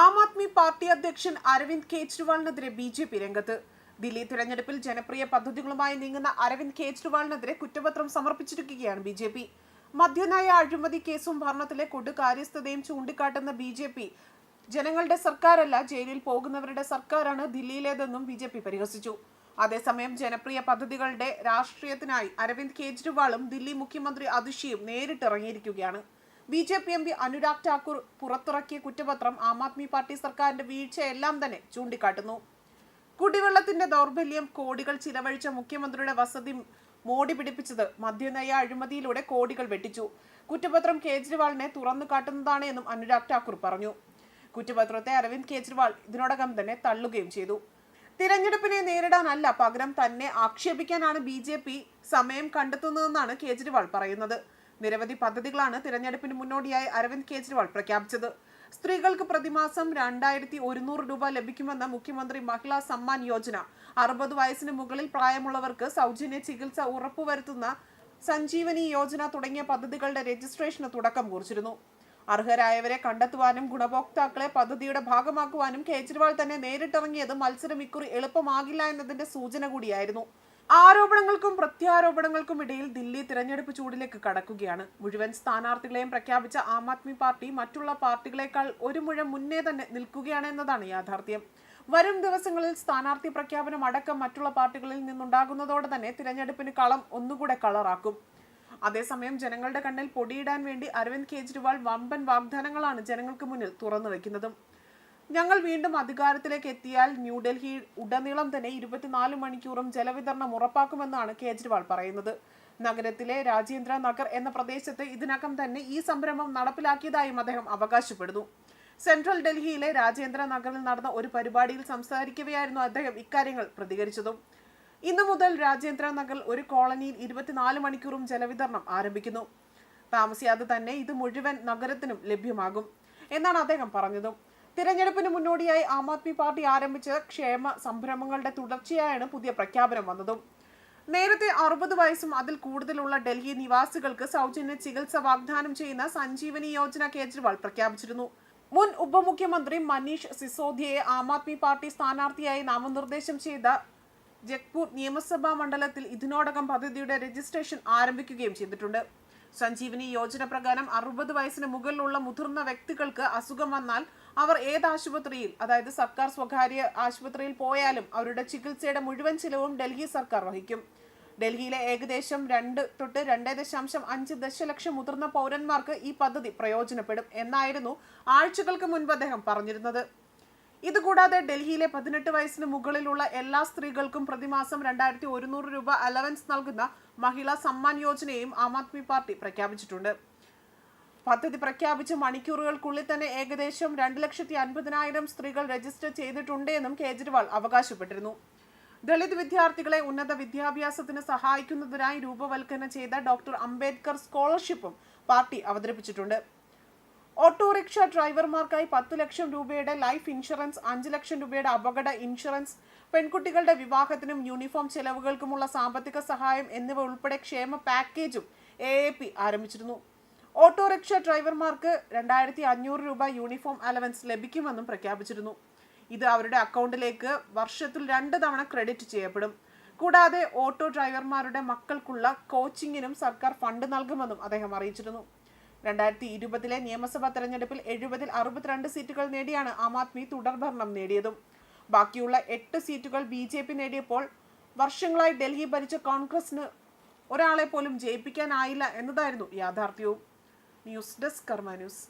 ആം Aadmi party അധ്യക്ഷൻ അരവിന്ദ് കെജ്രിവാളിനെതിരെ B J P രംഗത്ത്. ദില്ലി തിരഞ്ഞെടുപ്പിൽ ജനപ്രിയ പദ്ധതികളുമായി നീങ്ങുന്ന അരവിന്ദ് കെജ്രിവാളിനെതിരെ കുറ്റപത്രം സമർപ്പിച്ചിരിക്കുകയാണ് ബി ജെ പി. മദ്യനയ അഴിമതി കേസും ഭരണത്തിലെ കൊടുകാര്യസ്ഥതയും ചൂണ്ടിക്കാട്ടുന്ന ബി ജെ പി ജനങ്ങളുടെ സർക്കാരല്ല ജയിലിൽ പോകുന്നവരുടെ സർക്കാരാണ് ദില്ലിയിലേതെന്നും ബി ജെ പി പരിഹസിച്ചു. അതേസമയം ജനപ്രിയ പദ്ധതികളുടെ രാഷ്ട്രീയത്തിനായി അരവിന്ദ് കെജ്രിവാളും ദില്ലി മുഖ്യമന്ത്രി അതിഷിയും നേരിട്ടിറങ്ങിയിരിക്കുകയാണ്. B J P M P Anurag Thakur പുറത്തിറക്കിയ കുറ്റപത്രം ആം ആദ്മി പാർട്ടി സർക്കാരിന്റെ വീഴ്ചയെല്ലാം തന്നെ ചൂണ്ടിക്കാട്ടുന്നു. കുടിവെള്ളത്തിന്റെ ദൗർബല്യം കോടികൾ ചിലവഴിച്ച മുഖ്യമന്ത്രിയുടെ വസതി മോടി പിടിപ്പിച്ചത് മദ്യനയ അഴിമതിയിലൂടെ കോടികൾ വെട്ടിച്ചു. കുറ്റപത്രം കേജ്രിവാളിനെ തുറന്നു കാട്ടുന്നതാണ് എന്നും അനുരാഗ് ഠാക്കൂർ പറഞ്ഞു. കുറ്റപത്രത്തെ അരവിന്ദ് കേജ്രിവാൾ ഇതിനോടകം തന്നെ തള്ളുകയും ചെയ്തു. തിരഞ്ഞെടുപ്പിനെ നേരിടാനല്ല പകരം തന്നെ ആക്ഷേപിക്കാനാണ് ബി ജെ പി സമയം കണ്ടെത്തുന്നതെന്നാണ് കേജ്രിവാൾ പറയുന്നത്. നിരവധി പദ്ധതികളാണ് തിരഞ്ഞെടുപ്പിന് മുന്നോടിയായി അരവിന്ദ് കെജ്രിവാൾ പ്രഖ്യാപിച്ചത്. സ്ത്രീകൾക്ക് പ്രതിമാസം രണ്ടായിരത്തി ഒരുന്നൂറ് രൂപ ലഭിക്കുമെന്ന മുഖ്യമന്ത്രി മഹിളാ സമ്മാൻ യോജന. അറുപത് വയസ്സിന് മുകളിൽ പ്രായമുള്ളവർക്ക് സൗജന്യ ചികിത്സ ഉറപ്പുവരുത്തുന്ന സഞ്ജീവനി യോജന തുടങ്ങിയ പദ്ധതികളുടെ രജിസ്ട്രേഷന് തുടക്കം കുറിച്ചിരുന്നു. അർഹരായവരെ കണ്ടെത്തുവാനും ഗുണഭോക്താക്കളെ പദ്ധതിയുടെ ഭാഗമാക്കുവാനും കേജ്രിവാൾ തന്നെ നേരിട്ടിറങ്ങിയത് മത്സരം ഇക്കുറി എളുപ്പമാകില്ല എന്നതിന്റെ സൂചന കൂടിയായിരുന്നു. ആരോപണങ്ങൾക്കും പ്രത്യാരോപണങ്ങൾക്കും ഇടയിൽ ദില്ലി തിരഞ്ഞെടുപ്പ് ചൂടിലേക്ക് കടക്കുകയാണ്. മുഴുവൻ സ്ഥാനാർത്ഥികളെയും പ്രഖ്യാപിച്ച ആം ആദ്മി പാർട്ടി മറ്റുള്ള പാർട്ടികളെക്കാൾ ഒരു മുഴം മുന്നേ തന്നെ നിൽക്കുകയാണ് എന്നതാണ് യാഥാർത്ഥ്യം. വരും ദിവസങ്ങളിൽ സ്ഥാനാർത്ഥി പ്രഖ്യാപനം അടക്കം മറ്റുള്ള പാർട്ടികളിൽ നിന്നുണ്ടാകുന്നതോടെ തന്നെ തിരഞ്ഞെടുപ്പിന് കളം ഒന്നുകൂടെ കളറാക്കും. അതേസമയം ജനങ്ങളുടെ കണ്ണിൽ പൊടിയിടാൻ വേണ്ടി അരവിന്ദ് കെജ്രിവാൾ വമ്പൻ വാഗ്ദാനങ്ങളാണ് ജനങ്ങൾക്ക് മുന്നിൽ തുറന്നു വെക്കുന്നതും ഞങ്ങൾ വീണ്ടും അധികാരത്തിലേക്ക് എത്തിയാൽ ന്യൂഡൽഹി ഉടനീളം തന്നെ ഇരുപത്തിനാല് മണിക്കൂറും ജലവിതരണം ഉറപ്പാക്കുമെന്നാണ് കേജ്രിവാൾ പറയുന്നത്. നഗരത്തിലെ രാജേന്ദ്ര നഗർ എന്ന പ്രദേശത്ത് ഇതിനകം തന്നെ ഈ സംരംഭം നടപ്പിലാക്കിയതായും അദ്ദേഹം അവകാശപ്പെടുന്നു. സെൻട്രൽ ഡൽഹിയിലെ രാജേന്ദ്ര നഗറിൽ നടന്ന ഒരു പരിപാടിയിൽ സംസാരിക്കവെയായിരുന്നു അദ്ദേഹം ഇക്കാര്യങ്ങൾ പ്രതികരിച്ചതും. ഇന്നു മുതൽ രാജേന്ദ്ര നഗറിൽ ഒരു കോളനിയിൽ ഇരുപത്തിനാല് മണിക്കൂറും ജലവിതരണം ആരംഭിക്കുന്നു. താമസിയാതെ തന്നെ ഇത് മുഴുവൻ നഗരത്തിനും ലഭ്യമാകും എന്നാണ് അദ്ദേഹം പറഞ്ഞതും. തിരഞ്ഞെടുപ്പിന് മുന്നോടിയായി ആം ആദ്മി പാർട്ടി ആരംഭിച്ച ക്ഷേമ സംരംഭങ്ങളുടെ തുടർച്ചയായാണ് പുതിയ പ്രഖ്യാപനം വന്നതും. നേരത്തെ അറുപത് വയസ്സും അതിൽ കൂടുതലുള്ള ഡൽഹി നിവാസികൾക്ക് സൗജന്യ ചികിത്സ വാഗ്ദാനം ചെയ്യുന്ന സഞ്ജീവനി യോജന കേജ്രിവാൾ പ്രഖ്യാപിച്ചിരുന്നു. മുൻ ഉപമുഖ്യമന്ത്രി മനീഷ് സിസോദിയയെ ആം ആദ്മി പാർട്ടി സ്ഥാനാർത്ഥിയായി നാമനിർദ്ദേശം ചെയ്ത ജഗ്പൂർ നിയമസഭാ മണ്ഡലത്തിൽ ഇതിനോടകം പദ്ധതിയുടെ രജിസ്ട്രേഷൻ ആരംഭിക്കുകയും ചെയ്തിട്ടുണ്ട്. സഞ്ജീവനി യോജന പ്രകാരം അറുപത് വയസ്സിന് മുകളിലുള്ള മുതിർന്ന വ്യക്തികൾക്ക് അസുഖം വന്നാൽ അവർ ഏത് ആശുപത്രിയിൽ അതായത് സർക്കാർ സ്വകാര്യ ആശുപത്രിയിൽ പോയാലും അവരുടെ ചികിത്സയുടെ മുഴുവൻ ചിലവും ഡൽഹി സർക്കാർ വഹിക്കും. ഡൽഹിയിലെ ഏകദേശം രണ്ട് തൊട്ട് രണ്ട് ദശാംശം അഞ്ച് ദശലക്ഷം മുതിർന്ന പൗരന്മാർക്ക് ഈ പദ്ധതി പ്രയോജനപ്പെടും എന്നായിരുന്നു ആഴ്ചകൾക്ക് മുൻപ് അദ്ദേഹം പറഞ്ഞിരുന്നത്. ഇതുകൂടാതെ ഡൽഹിയിലെ പതിനെട്ട് വയസ്സിന് മുകളിലുള്ള എല്ലാ സ്ത്രീകൾക്കും പ്രതിമാസം രണ്ടായിരത്തി ഒരുന്നൂറ് രൂപ അലവൻസ് നൽകുന്ന മഹിളാ സമ്മാൻ യോജനയും ആം ആദ്മി പാർട്ടി പ്രഖ്യാപിച്ചിട്ടുണ്ട്. പദ്ധതി പ്രഖ്യാപിച്ച മണിക്കൂറുകൾക്കുള്ളിൽ തന്നെ ഏകദേശം രണ്ട് ലക്ഷത്തി അൻപതിനായിരം സ്ത്രീകൾ രജിസ്റ്റർ ചെയ്തിട്ടുണ്ടെന്നും കേജ്രിവാൾ അവകാശപ്പെട്ടിരുന്നു. ദളിത് വിദ്യാർത്ഥികളെ ഉന്നത വിദ്യാഭ്യാസത്തിന് സഹായിക്കുന്നതിനായി രൂപവൽക്കരണം ചെയ്ത ഡോക്ടർ അംബേദ്കർ സ്കോളർഷിപ്പും പാർട്ടി അവതരിപ്പിച്ചിട്ടുണ്ട്. ഓട്ടോറിക്ഷ ഡ്രൈവർമാർക്കായി പത്ത് ലക്ഷം രൂപയുടെ ലൈഫ് ഇൻഷുറൻസ് അഞ്ച് ലക്ഷം രൂപയുടെ അപകട ഇൻഷുറൻസ് പെൺകുട്ടികളുടെ വിവാഹത്തിനും യൂണിഫോം ചെലവുകൾക്കുമുള്ള സാമ്പത്തിക സഹായം എന്നിവ ഉൾപ്പെടെ ക്ഷേമ പാക്കേജും എ എ പി ആരംഭിച്ചിരുന്നു. ഓട്ടോറിക്ഷ ഡ്രൈവർമാർക്ക് രണ്ടായിരത്തി അഞ്ഞൂറ് രൂപ യൂണിഫോം അലവൻസ് ലഭിക്കുമെന്നും പ്രഖ്യാപിച്ചിരുന്നു. ഇത് അവരുടെ അക്കൗണ്ടിലേക്ക് വർഷത്തിൽ രണ്ട് തവണ ക്രെഡിറ്റ് ചെയ്യപ്പെടും. കൂടാതെ ഓട്ടോ ഡ്രൈവർമാരുടെ മക്കൾക്കുള്ള കോച്ചിങ്ങിനും സർക്കാർ ഫണ്ട് നൽകുമെന്നും അദ്ദേഹം അറിയിച്ചിരുന്നു. രണ്ടായിരത്തി ഇരുപതിലെ നിയമസഭാ തെരഞ്ഞെടുപ്പിൽ എഴുപതിൽ അറുപത്തിരണ്ട് സീറ്റുകൾ നേടിയാണ് ആം ആദ്മി തുടർഭരണം നേടിയതും. ബാക്കിയുള്ള എട്ട് സീറ്റുകൾ ബി ജെ പി നേടിയപ്പോൾ വർഷങ്ങളായി ഡൽഹി ഭരിച്ച കോൺഗ്രസിന് ഒരാളെ പോലും ജയിപ്പിക്കാനായില്ല എന്നതായിരുന്നു യാഥാർത്ഥ്യവും. News desk Karma news.